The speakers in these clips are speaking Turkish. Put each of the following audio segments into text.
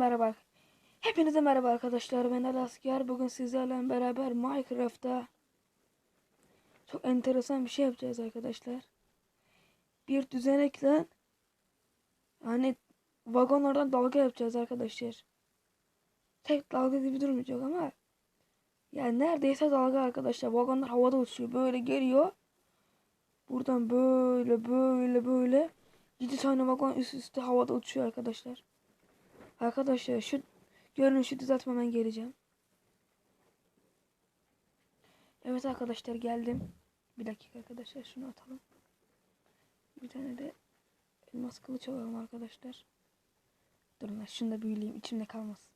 merhaba. Hepinize merhaba arkadaşlar. Ben Ali Asker. Bugün sizlerle beraber Minecraft'ta çok enteresan bir şey yapacağız arkadaşlar. Bir düzenekle hani vagonlardan dalga yapacağız arkadaşlar. Tek dalga gibi durmayacak ama yani neredeyse dalga arkadaşlar. Vagonlar havada uçuyor. Böyle geliyor. Buradan böyle böyle böyle 7 tane vagon üst üste havada uçuyor arkadaşlar. Arkadaşlar şu görünüşü düzeltmeden geleceğim. Evet arkadaşlar geldim. Bir dakika arkadaşlar şunu atalım. Bir tane de elmas kılıç alalım arkadaşlar. Durun şunu da büyüleyeyim içimde kalmasın.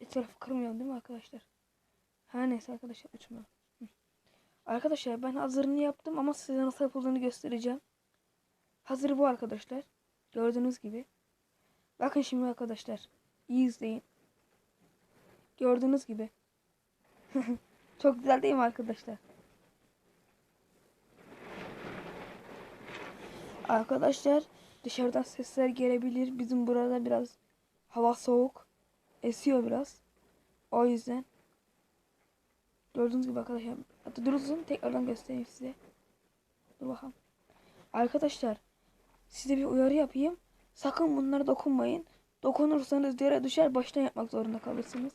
Etrafı kırmayalım değil mi arkadaşlar? Her neyse arkadaşlar uçma. Arkadaşlar ben hazırını yaptım ama size nasıl yapıldığını göstereceğim. Hazır bu arkadaşlar. Gördüğünüz gibi. Bakın şimdi arkadaşlar. İyi izleyin. Gördüğünüz gibi. Çok güzel değil mi arkadaşlar? Arkadaşlar dışarıdan sesler gelebilir. Bizim burada biraz hava soğuk. Esiyor biraz. O yüzden Gördüğünüz gibi arkadaşlar. Hatta durun tekrardan göstereyim size. Dur bakalım. Arkadaşlar size bir uyarı yapayım. Sakın bunlara dokunmayın. Dokunursanız yere düşer baştan yapmak zorunda kalırsınız.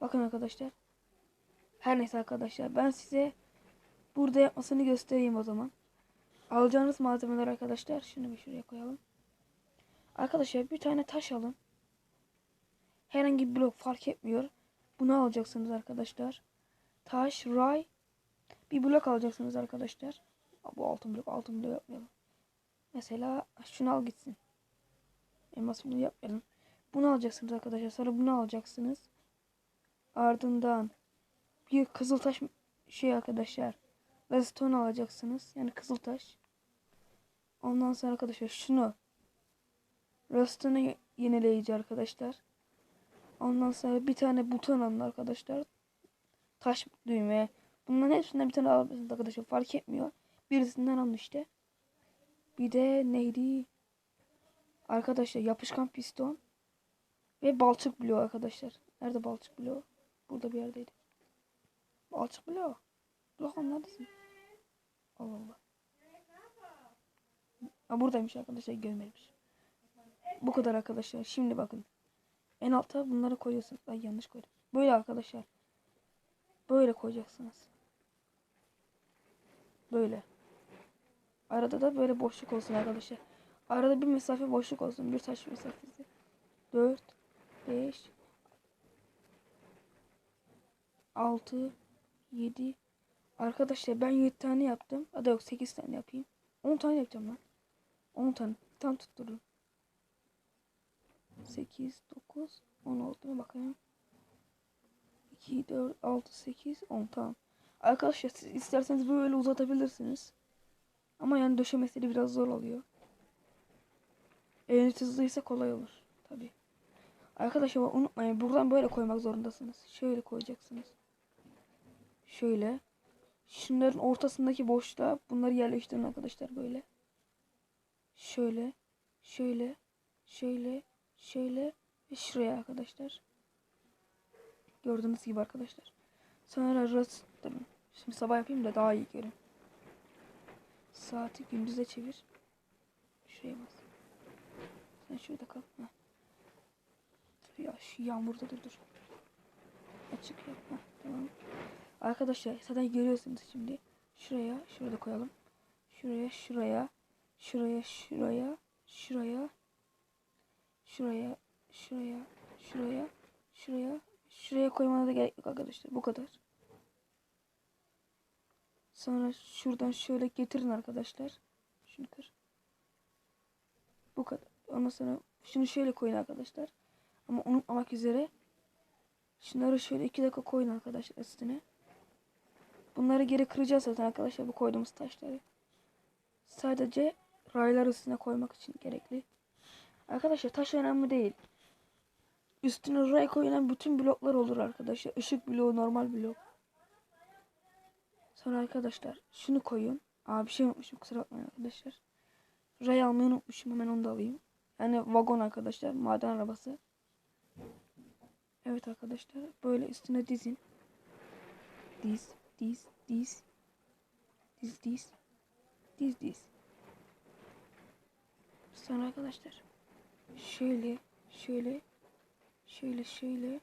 Bakın arkadaşlar. Her neyse arkadaşlar ben size burada yapmasını göstereyim o zaman. Alacağınız malzemeler arkadaşlar. Şunu bir şuraya koyalım. Arkadaşlar bir tane taş alın. Herhangi bir blok fark etmiyor. Bunu alacaksınız arkadaşlar. Taş, ray. Bir blok alacaksınız arkadaşlar. Bu altın blok. Altın blok yapmayalım. Mesela şunu al gitsin. Elmas bunu yapmayalım. Bunu alacaksınız arkadaşlar. Sonra bunu alacaksınız. Ardından bir kızıl taş şey arkadaşlar. Redstone alacaksınız. Yani kızıl taş. Ondan sonra arkadaşlar şunu. Redstone'u yenileyici arkadaşlar. Ondan sonra bir tane buton alın arkadaşlar. Taş düğme. Bunların hepsinden bir tane alabilirsiniz arkadaşlar. Fark etmiyor. Birisinden alın işte. Bir de neydi? Arkadaşlar yapışkan piston. Ve balçık bloğu arkadaşlar. Nerede balçık bloğu? Burada bir yerdeydi. Balçık bloğu. Bakalım neredesin? Allah Allah. Ha, buradaymış arkadaşlar görmemiş. Bu kadar arkadaşlar. Şimdi bakın. En alta bunları koyuyorsun. Ay yanlış koydum. Böyle arkadaşlar. Böyle koyacaksınız. Böyle. Arada da böyle boşluk olsun arkadaşlar. Arada bir mesafe boşluk olsun. Bir taş mesafesi. 4 5 6 7 Arkadaşlar ben 7 tane yaptım. Hadi yok 8 tane yapayım. 10 tane yapacağım lan. 10 tane. Tam tutturdum. 8, 9, 10 oldu mu bakayım. 2, 4, 6, 8, 10 tamam. Arkadaşlar siz isterseniz böyle uzatabilirsiniz. Ama yani döşemesi de biraz zor oluyor. Eliniz hızlıysa kolay olur. Tabi. Arkadaşlar unutmayın buradan böyle koymak zorundasınız. Şöyle koyacaksınız. Şöyle. Şunların ortasındaki boşluğa bunları yerleştirin arkadaşlar böyle. Şöyle. Şöyle. Şöyle. Şöyle ve şuraya arkadaşlar. Gördüğünüz gibi arkadaşlar. Sonra rız Şimdi sabah yapayım da daha iyi görün. Saati gündüze çevir. Şuraya bas. Sen şurada kal. Heh. Ya şu yağmurda dur dur. Açık yapma. Tamam. Arkadaşlar zaten görüyorsunuz şimdi. Şuraya şurada koyalım. Şuraya şuraya şuraya şuraya şuraya şuraya, şuraya, şuraya, şuraya, şuraya koymana da gerek yok arkadaşlar. Bu kadar. Sonra şuradan şöyle getirin arkadaşlar. Şunu kır. Bu kadar. Ondan sonra şunu şöyle koyun arkadaşlar. Ama unutmamak üzere. Şunları şöyle iki dakika koyun arkadaşlar üstüne. Bunları geri kıracağız zaten arkadaşlar bu koyduğumuz taşları. Sadece raylar üstüne koymak için gerekli. Arkadaşlar taş önemli değil. üstüne ray koyulan bütün bloklar olur arkadaşlar. Işık bloğu, normal blok. Sonra arkadaşlar şunu koyun. Aa bir şey unutmuşum kusura bakmayın arkadaşlar. Ray almayı unutmuşum hemen onu da alayım. Yani vagon arkadaşlar maden arabası. Evet arkadaşlar böyle üstüne dizin. Diz, diz, diz. Diz, diz. Diz, diz. Sonra arkadaşlar şöyle, şöyle, şöyle, şöyle,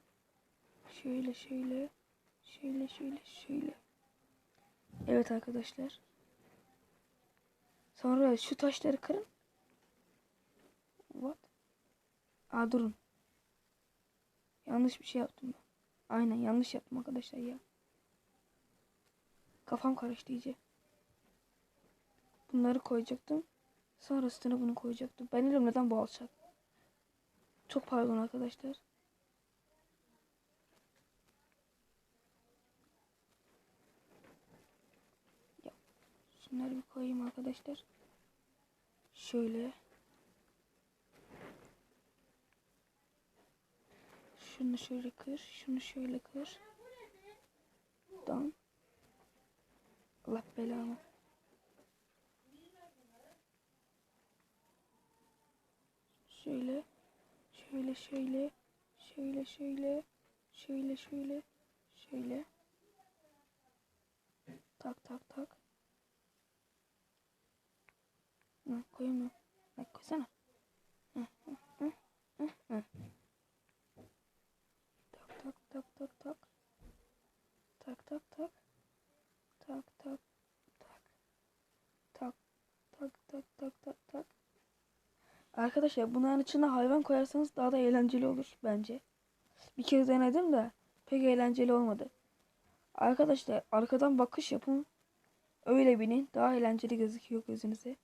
şöyle, şöyle, şöyle, şöyle, şöyle. Evet arkadaşlar. Sonra şu taşları kırın. What? Aa durun. Yanlış bir şey yaptım ben. Aynen yanlış yaptım arkadaşlar ya. Kafam karıştı iyice. Bunları koyacaktım. Sonra üstüne bunu koyacaktım. Ben neden bu alçak. Çok pardon arkadaşlar. Ya, şunları bir koyayım arkadaşlar. Şöyle. Şunu şöyle kır. Şunu şöyle kır. Dan. Allah belamı. Şöyle. Şöyle şöyle. Şöyle şöyle. Şöyle şöyle. Şöyle. Tak tak tak. Hı, koyamıyorum. Koysana. Hı, hı. Tak tak tak tak tak. Tak tak tak. Tak tak tak. Tak tak tak tak tak tak. Arkadaşlar bunların içine hayvan koyarsanız daha da eğlenceli olur bence. Bir kez denedim de pek eğlenceli olmadı. Arkadaşlar arkadan bakış yapın. Öyle binin. Daha eğlenceli gözüküyor gözünüze.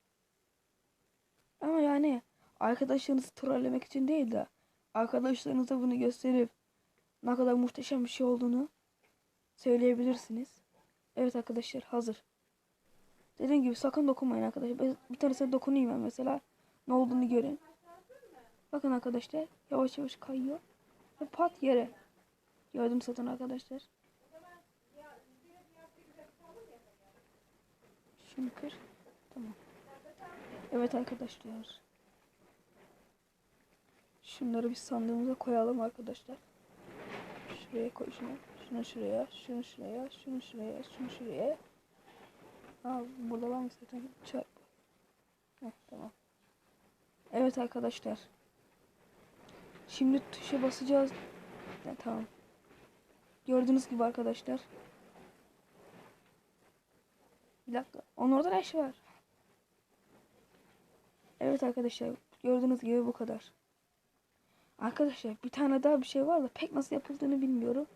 Ama yani arkadaşlarınızı trollemek için değil de arkadaşlarınıza bunu gösterip ne kadar muhteşem bir şey olduğunu söyleyebilirsiniz. Evet arkadaşlar hazır. Dediğim gibi sakın dokunmayın arkadaşlar. Bir tanesine dokunayım ben mesela. Ne olduğunu görün. Bakın arkadaşlar yavaş yavaş kayıyor. Ve pat yere. Gördüm zaten arkadaşlar. Şunu kır. Tamam. Evet arkadaşlar. Şunları bir sandığımıza koyalım arkadaşlar. Şuraya koy şunu. Şunu şuraya, şunu şuraya, şunu şuraya, şunu şuraya. Aa, burada var mı zaten? Çarp. Heh, tamam. Evet arkadaşlar. Şimdi tuşa basacağız. Ha, tamam. Gördüğünüz gibi arkadaşlar. Bir dakika. Onun orada ne işi var? Evet arkadaşlar. Gördüğünüz gibi bu kadar. Arkadaşlar bir tane daha bir şey var da pek nasıl yapıldığını bilmiyorum.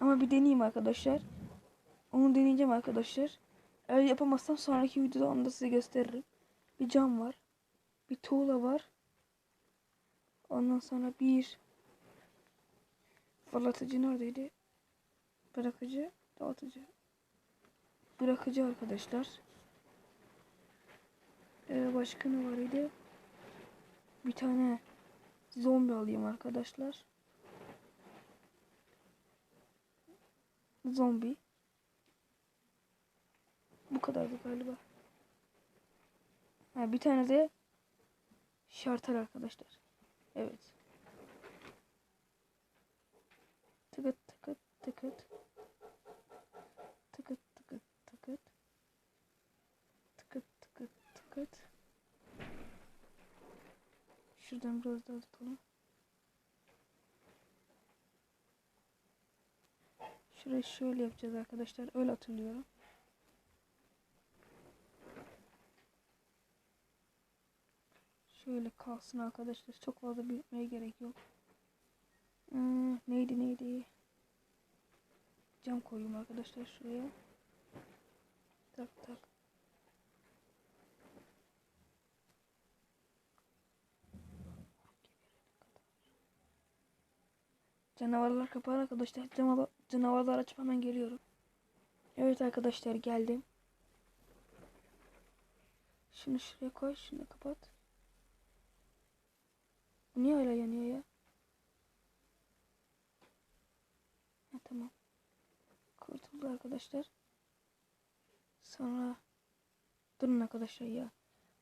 Ama bir deneyeyim arkadaşlar. Onu deneyeceğim arkadaşlar. Eğer yapamazsam sonraki videoda onu da size gösteririm. Bir cam var. Bir tuğla var. Ondan sonra bir fırlatıcı neredeydi? Bırakıcı, dağıtıcı. Bırakıcı arkadaşlar. Ee, başka ne var idi? Bir tane zombi alayım arkadaşlar. Zombi. Bu kadardı galiba. Ha, bir tane de şartel arkadaşlar. Evet. Tıkıt tıkıt tıkıt. Tıkıt tıkıt tıkıt. Tıkıt tıkıt tıkıt. Şuradan biraz daha tutalım. Şurayı şöyle yapacağız arkadaşlar. Öyle hatırlıyorum. Şöyle kalsın arkadaşlar. Çok fazla büyütmeye gerek yok. Hmm, neydi neydi? Cam koyayım arkadaşlar şuraya. Tak tak. Canavarlar kapar arkadaşlar. Canavar, canavarlar açıp hemen geliyorum. Evet arkadaşlar geldim. Şunu şuraya koy. Şunu kapat. Niye öyle yanıyor ya? Ha, tamam. Kurtuldu arkadaşlar. Sonra durun arkadaşlar ya.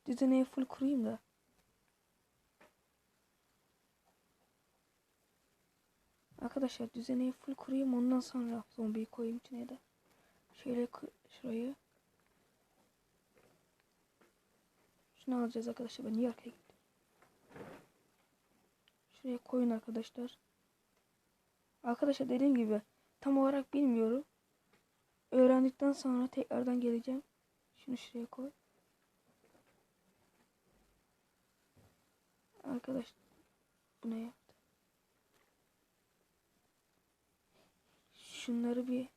Düzeneyi full kurayım da. Arkadaşlar düzeneyi full kurayım ondan sonra zombiyi koyayım içine de. Şöyle şurayı. Şunu alacağız arkadaşlar. Ben niye arkaya gittim? Şuraya koyun arkadaşlar. Arkadaşlar dediğim gibi tam olarak bilmiyorum. Öğrendikten sonra tekrardan geleceğim. Şunu şuraya koy. Arkadaş bu ne yaptı? Şunları bir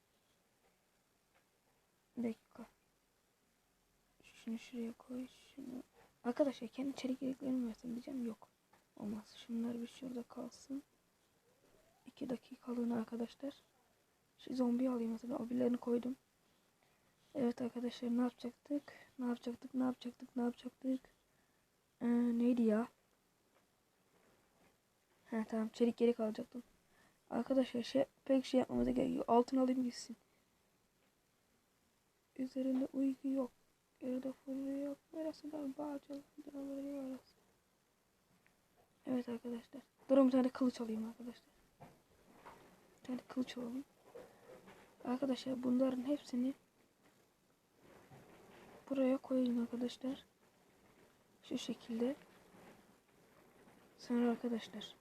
bir dakika. Şunu şuraya koy. Şunu Arkadaşlar kendi içerik gereklerini diyeceğim. Yok. Olmaz. Şunlar bir şurada kalsın. 2 dakikalığına arkadaşlar. Şu zombi alayım mesela. Abilerini koydum. Evet arkadaşlar ne yapacaktık? Ne yapacaktık? Ne yapacaktık? Ne yapacaktık? Ee, neydi ya? Ha tamam çelik gerek alacaktım. Arkadaşlar şey pek şey yapmamıza gerek yok. Altın alayım gitsin. Üzerinde uygu yok. Yerde fırlı yok. Neresi var? Bağcılar. Buraları orası. Evet arkadaşlar. Durun bir tane kılıç alayım arkadaşlar. Bir tane kılıç alalım. Arkadaşlar bunların hepsini buraya koyayım arkadaşlar. Şu şekilde. Sonra arkadaşlar.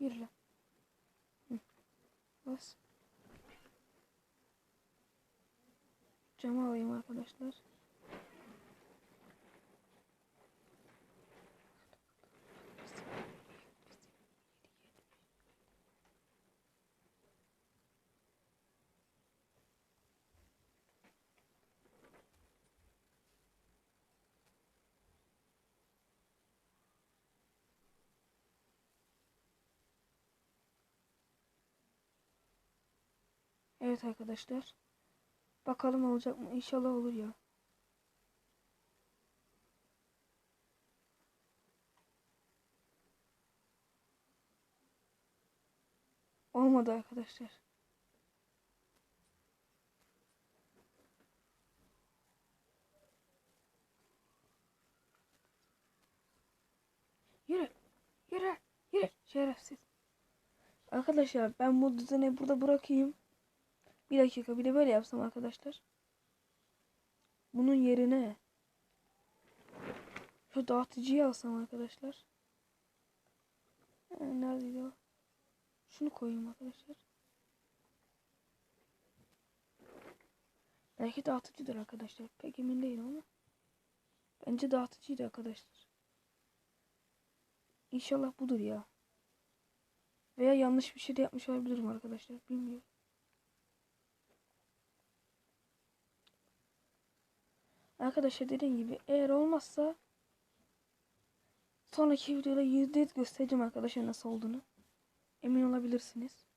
Yürü lan. Bas. Camı alayım arkadaşlar. Evet arkadaşlar. Bakalım olacak mı? İnşallah olur ya. Olmadı arkadaşlar. Yürü. Yürü. Yürü. Şerefsiz. Arkadaşlar ben bu düzeni burada bırakayım. Bir dakika bir de böyle yapsam arkadaşlar. Bunun yerine şu dağıtıcıyı alsam arkadaşlar. Ee, neredeydi o? Şunu koyayım arkadaşlar. Belki dağıtıcıdır arkadaşlar. Pek emin değilim ama. Bence dağıtıcıydı arkadaşlar. İnşallah budur ya. Veya yanlış bir şey de yapmış olabilirim arkadaşlar. Bilmiyorum. Arkadaşlar dediğim gibi eğer olmazsa sonraki videoda %100 göstereceğim arkadaşlar nasıl olduğunu. Emin olabilirsiniz.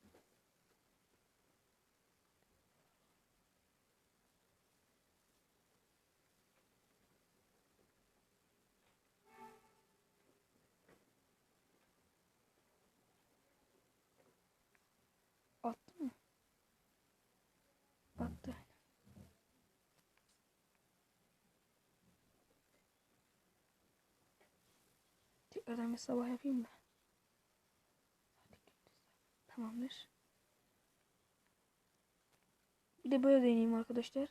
Bir sabah yapayım mı? Tamamdır. Bir de böyle deneyeyim arkadaşlar.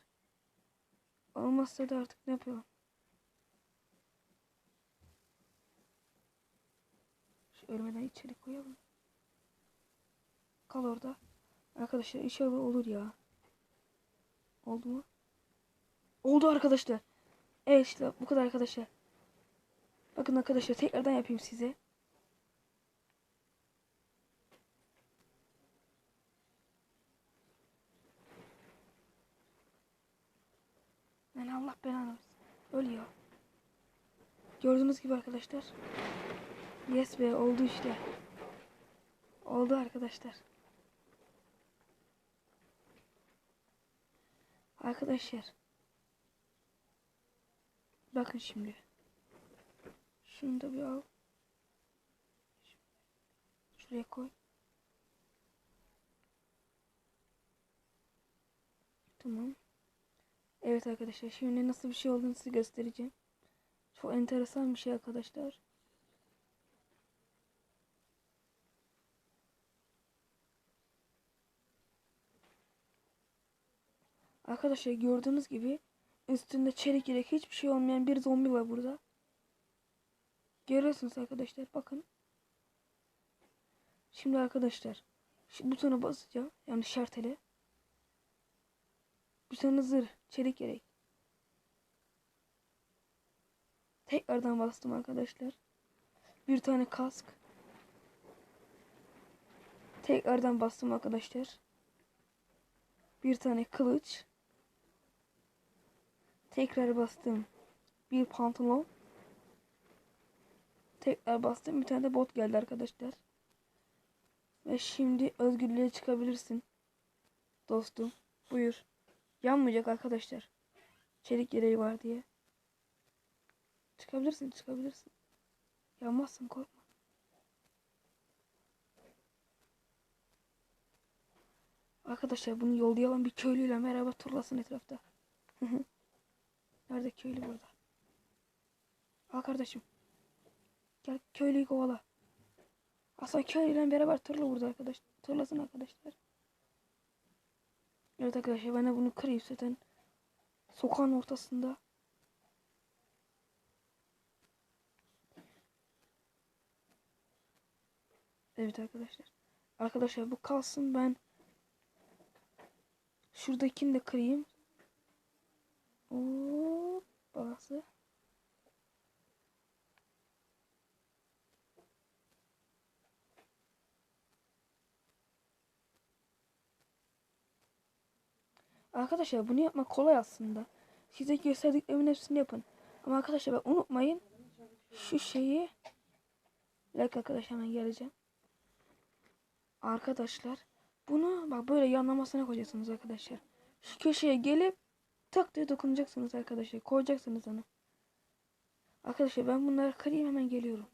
Olmazsa da artık ne yapalım? Şu ölmeden içeri koyalım. Kal orada. Arkadaşlar inşallah olur ya. Oldu mu? Oldu arkadaşlar. Evet işte bu kadar arkadaşlar. Bakın arkadaşlar tekrardan yapayım size. Ben Allah belanı. Ölüyor. Gördüğünüz gibi arkadaşlar. Yes be oldu işte. Oldu arkadaşlar. Arkadaşlar. Bakın şimdi. Şunu da bir al. Şuraya koy. Tamam. Evet arkadaşlar şimdi nasıl bir şey olduğunu size göstereceğim. Çok enteresan bir şey arkadaşlar. Arkadaşlar gördüğünüz gibi üstünde çelik yelek hiçbir şey olmayan bir zombi var burada. Görüyorsunuz arkadaşlar bakın. Şimdi arkadaşlar şu butona basacağım. Yani şartele. Bu sana zırh, çelik yelek. Tekrardan bastım arkadaşlar. Bir tane kask. Tekrardan bastım arkadaşlar. Bir tane kılıç. Tekrar bastım. Bir pantolon. Tekrar bastım. Bir tane de bot geldi arkadaşlar. Ve şimdi özgürlüğe çıkabilirsin. Dostum. Buyur. Yanmayacak arkadaşlar. Çelik yeleği var diye. Çıkabilirsin çıkabilirsin. Yanmazsın korkma. Arkadaşlar bunu yollayalım bir köylüyle merhaba turlasın etrafta. Nerede köylü burada? Al kardeşim. Gel köylüyü kovala. Aslında köylüyle beraber turla burada arkadaş. Turlasın arkadaşlar. Evet arkadaşlar ben de bunu kırayım zaten. Sokağın ortasında. Evet arkadaşlar. Arkadaşlar bu kalsın ben şuradakini de kırayım. Hop Arkadaşlar bunu yapmak kolay aslında. Size gösterdiklerimin hepsini yapın. Ama arkadaşlar bak unutmayın. Şu şeyi dakika arkadaşlar hemen geleceğim. Arkadaşlar bunu bak böyle yanlamasına koyacaksınız arkadaşlar. Şu köşeye gelip tak diye dokunacaksınız arkadaşlar. Koyacaksınız onu. Arkadaşlar ben bunları kırayım hemen geliyorum.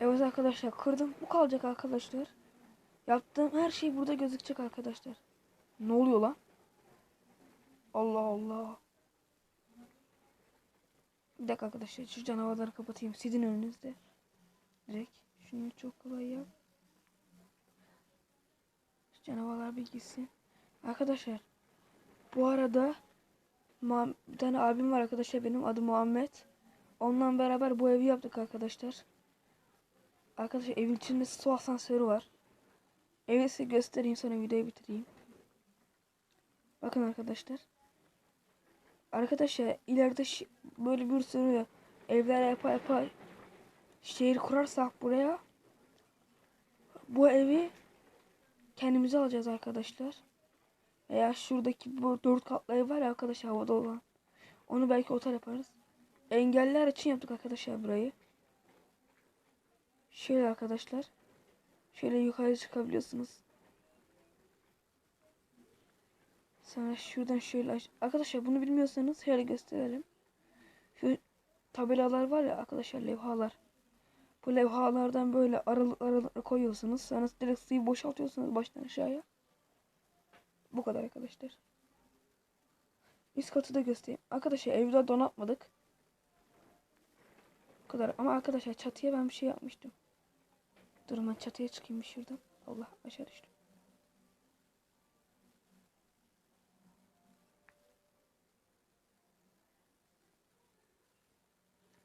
Evet arkadaşlar kırdım. Bu kalacak arkadaşlar. Yaptığım her şey burada gözükecek arkadaşlar. Ne oluyor lan? Allah Allah. Bir dakika arkadaşlar şu canavarları kapatayım. Sizin önünüzde. Direkt. Şunu çok kolay yap. Şu canavarlar bir gitsin. Arkadaşlar. Bu arada bir tane abim var arkadaşlar benim adı Muhammed. Onunla beraber bu evi yaptık arkadaşlar. Arkadaşlar evin içinde su asansörü var. Evi size göstereyim sonra videoyu bitireyim. Bakın arkadaşlar. Arkadaşlar ileride böyle bir sürü evler yapa yapa şehir kurarsak buraya bu evi kendimize alacağız arkadaşlar. Veya şuradaki bu dört katlı ev var ya arkadaşlar havada olan. Onu belki otel yaparız. Engeller için yaptık arkadaşlar burayı. Şöyle arkadaşlar. Şöyle yukarı çıkabiliyorsunuz. Sonra şuradan şöyle aç. Arkadaşlar bunu bilmiyorsanız şöyle gösterelim. Şu tabelalar var ya arkadaşlar levhalar. Bu levhalardan böyle aralık aralık koyuyorsunuz. Sonra direkt suyu boşaltıyorsunuz baştan aşağıya. Bu kadar arkadaşlar. Üst katı da göstereyim. Arkadaşlar evde donatmadık. Bu kadar. Ama arkadaşlar çatıya ben bir şey yapmıştım. Durun ben çatıya çıkayım şuradan. Allah aşağı düştüm.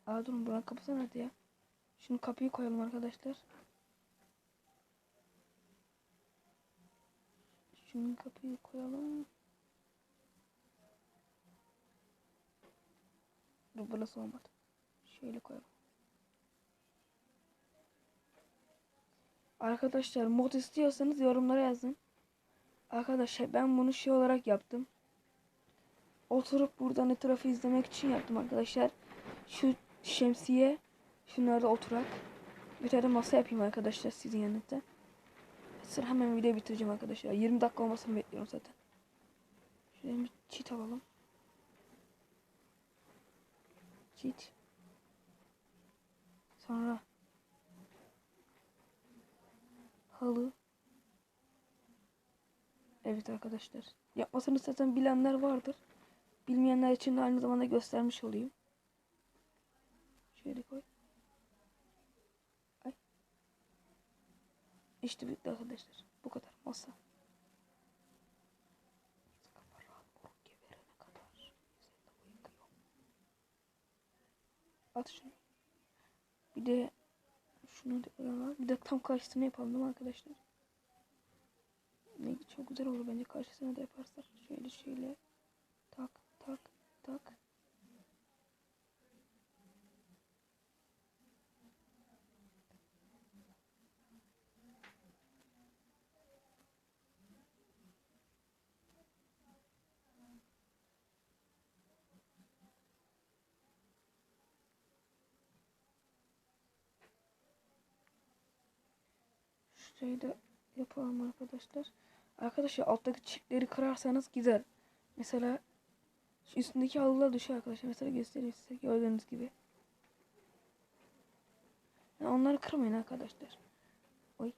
Aa durun buranın kapısı nerede ya? Şimdi kapıyı koyalım arkadaşlar. Şimdi kapıyı koyalım. Dur burası olmadı. Şöyle koyalım. Arkadaşlar mod istiyorsanız yorumlara yazın. Arkadaşlar ben bunu şey olarak yaptım. Oturup buradan etrafı izlemek için yaptım arkadaşlar. Şu şemsiye. Şunlarda oturak. Bir tane masa yapayım arkadaşlar sizin yanınızda. Sıra hemen video bitireceğim arkadaşlar. 20 dakika olmasını bekliyorum zaten. Şöyle bir çit alalım. Çit. Sonra halı. Evet arkadaşlar. Yapmasını zaten bilenler vardır. Bilmeyenler için de aynı zamanda göstermiş olayım. Şöyle koy. Ay. İşte bitti arkadaşlar. Bu kadar masa. At şunu. Bir de şunu da bir de tam karşısını yapalım değil mi arkadaşlar? Ne çok güzel olur bence karşısına da yaparsak. Şöyle şöyle tak tak tak. Şurayı da yapalım arkadaşlar. Arkadaşlar alttaki çiftleri kırarsanız gider. Mesela üstündeki halılar düşüyor arkadaşlar. Mesela göstereyim size gördüğünüz gibi. Yani onları kırmayın arkadaşlar. Oy.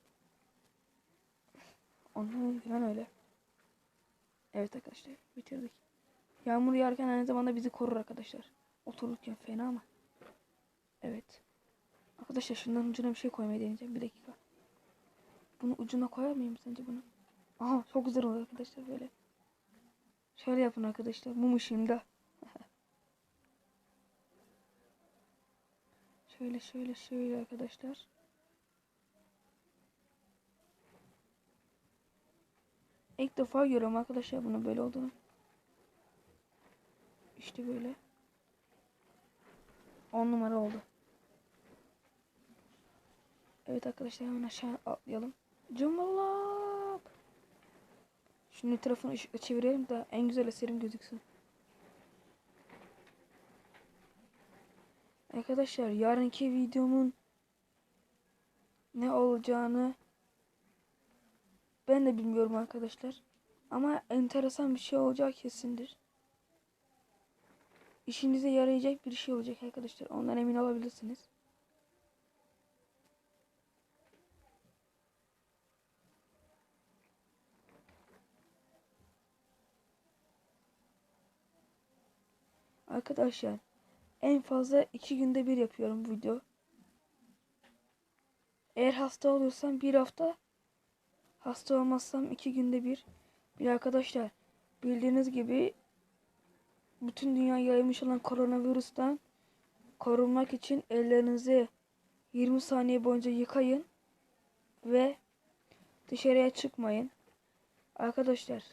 Onları falan öyle. Evet arkadaşlar bitirdik. Yağmur yağarken aynı zamanda bizi korur arkadaşlar. Otururken fena ama. Evet. Arkadaşlar şundan ucuna bir şey koymayı deneyeceğim. Bir dakika. Bunu ucuna koyar mıyım sence bunu? Aha çok güzel oluyor arkadaşlar böyle. Şöyle yapın arkadaşlar. Mum ışığında. şöyle şöyle şöyle arkadaşlar. İlk defa görüyorum arkadaşlar bunu böyle olduğunu. İşte böyle. 10 numara oldu. Evet arkadaşlar hemen aşağı atlayalım. Cumhurlap. Şunun etrafını ışıkla çevirelim de en güzel eserim gözüksün. Arkadaşlar yarınki videomun ne olacağını ben de bilmiyorum arkadaşlar. Ama enteresan bir şey olacak kesindir. İşinize yarayacak bir şey olacak arkadaşlar. Ondan emin olabilirsiniz. Arkadaşlar en fazla iki günde bir yapıyorum video. Eğer hasta olursam bir hafta hasta olmazsam iki günde bir. Bir arkadaşlar bildiğiniz gibi bütün dünya yayılmış olan koronavirüsten korunmak için ellerinizi 20 saniye boyunca yıkayın ve dışarıya çıkmayın. Arkadaşlar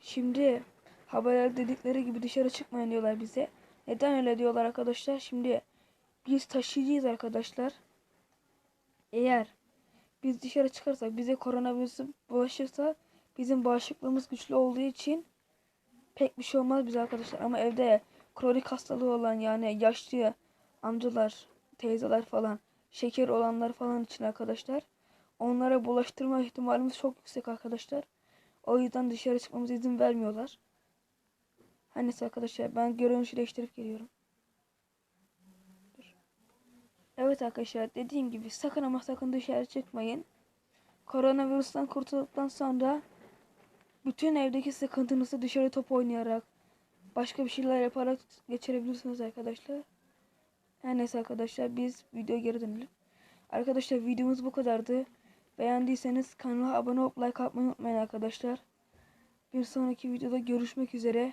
şimdi haberler dedikleri gibi dışarı çıkmayın diyorlar bize. Neden öyle diyorlar arkadaşlar? Şimdi biz taşıyıcıyız arkadaşlar. Eğer biz dışarı çıkarsak bize koronavirüs bulaşırsa bizim bağışıklığımız güçlü olduğu için pek bir şey olmaz bize arkadaşlar. Ama evde kronik hastalığı olan yani yaşlı amcalar, teyzeler falan, şeker olanlar falan için arkadaşlar onlara bulaştırma ihtimalimiz çok yüksek arkadaşlar. O yüzden dışarı çıkmamıza izin vermiyorlar. Her neyse arkadaşlar ben görünüşü değiştirip geliyorum. Evet arkadaşlar dediğim gibi sakın ama sakın dışarı çıkmayın. Koronavirüsten kurtulduktan sonra bütün evdeki sıkıntınızı dışarı top oynayarak başka bir şeyler yaparak geçirebilirsiniz arkadaşlar. Her neyse arkadaşlar biz videoya geri dönelim. Arkadaşlar videomuz bu kadardı. Beğendiyseniz kanala abone olup like atmayı unutmayın arkadaşlar. Bir sonraki videoda görüşmek üzere.